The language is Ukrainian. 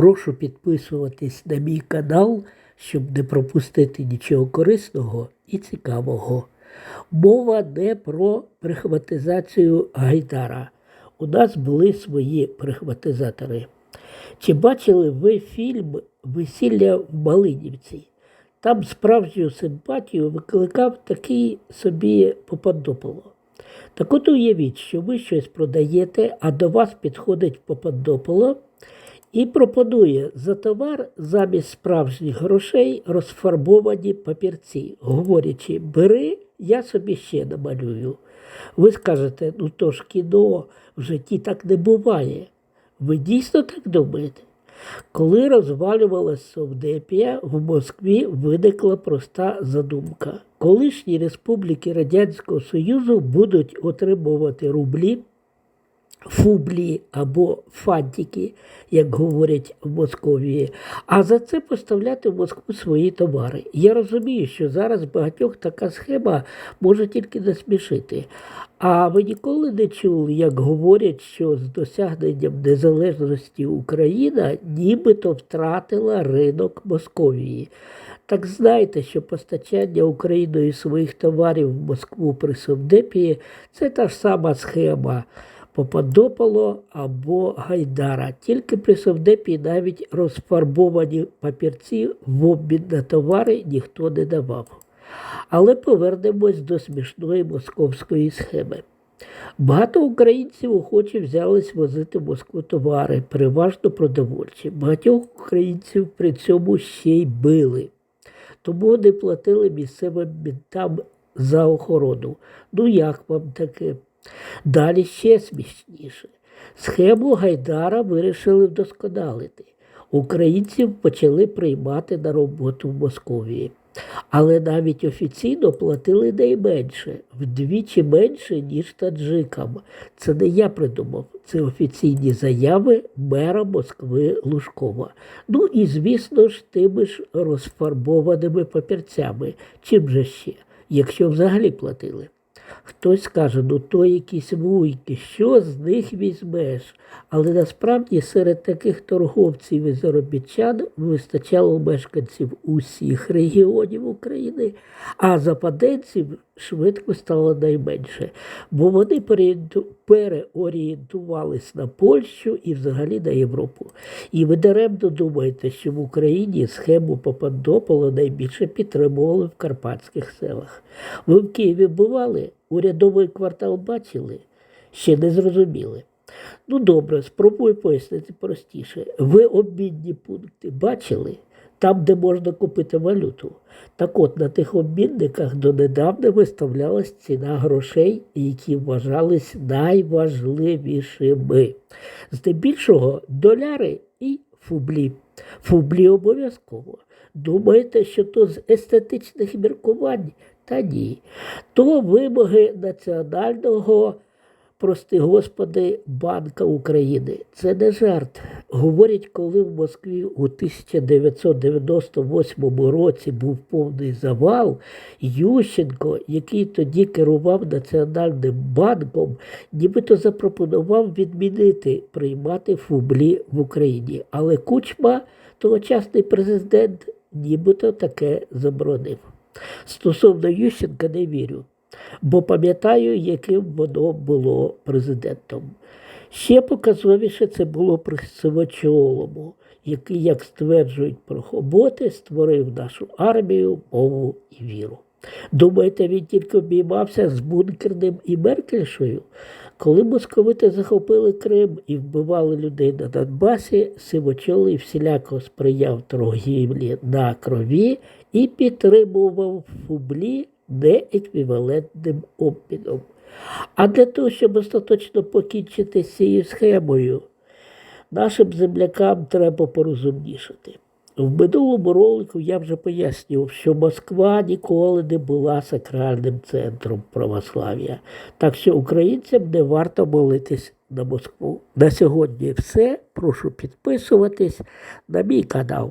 Прошу підписуватись на мій канал, щоб не пропустити нічого корисного і цікавого. Мова не про прихватизацію Гайдара. У нас були свої прихватизатори. Чи бачили ви фільм Весілля в Малинівці? Там справжню симпатію викликав такий собі Попадополо. Так от уявіть, що ви щось продаєте, а до вас підходить Попадополо і пропонує за товар замість справжніх грошей розфарбовані папірці, говорячи, бери, я собі ще намалюю. Ви скажете, ну то ж кіно в житті так не буває. Ви дійсно так думаєте? Коли розвалювалася Совдепія, в Москві виникла проста задумка. Колишні республіки Радянського Союзу будуть отримувати рублі, фублі або фантики, як говорять в Московії, а за це поставляти в Москву свої товари. Я розумію, що зараз багатьох така схема може тільки насмішити. А ви ніколи не чули, як говорять, що з досягненням незалежності Україна нібито втратила ринок Московії. Так знайте, що постачання Україною своїх товарів в Москву при Совдепії – це та ж сама схема. Попадополо або Гайдара. Тільки при Совдепі навіть розфарбовані папірці в обмін на товари ніхто не давав. Але повернемось до смішної московської схеми. Багато українців охоче взялись возити в Москву товари, переважно продовольчі. Багатьох українців при цьому ще й били. Тому вони платили місцевим мінтам за охорону. Ну як вам таке? Далі ще смішніше. Схему Гайдара вирішили вдосконалити. Українців почали приймати на роботу в Московії. Але навіть офіційно платили найменше, вдвічі менше, ніж таджикам. Це не я придумав, це офіційні заяви мера Москви Лужкова. Ну і, звісно ж, тими ж розфарбованими папірцями. Чим же ще, якщо взагалі платили? Хтось каже, ну то якісь вуйки, що з них візьмеш? Але насправді серед таких торговців і заробітчан вистачало мешканців усіх регіонів України, а западенців швидко стало найменше, бо вони переорієнту- переорієнтувались на Польщу і взагалі на Європу. І ви даремно думаєте, що в Україні схему Попадопола найбільше підтримували в карпатських селах. Ви в Києві бували? Урядовий квартал бачили? Ще не зрозуміли. Ну добре, спробую пояснити простіше. Ви обмінні пункти бачили? Там, де можна купити валюту. Так от на тих обмінниках донедавна виставлялась ціна грошей, які вважались найважливішими. Здебільшого доляри і фублі. Фублі обов'язково. Думаєте, що то з естетичних міркувань? Та ні. То вимоги національного, прости господи, Банка України. Це не жарт. Говорять, коли в Москві у 1998 році був повний завал, Ющенко, який тоді керував Національним банком, нібито запропонував відмінити приймати фублі в Україні. Але Кучма, тогочасний президент, нібито таке заборонив. Стосовно Ющенка не вірю, бо пам'ятаю, яким воно було президентом. Ще показовіше це було при Сивочолому, який, як стверджують прохоботи, створив нашу армію, мову і віру. Думаєте, він тільки обіймався з бункерним і Меркельшою? Коли московити захопили Крим і вбивали людей на Донбасі, Сивочолий всіляко сприяв торгівлі на крові і підтримував фублі нееквівалентним обміном. А для того, щоб остаточно покінчити з цією схемою, нашим землякам треба порозумнішати. В минулому ролику я вже пояснював, що Москва ніколи не була сакральним центром православ'я. Так що українцям не варто молитись на Москву. На сьогодні все. Прошу підписуватись на мій канал.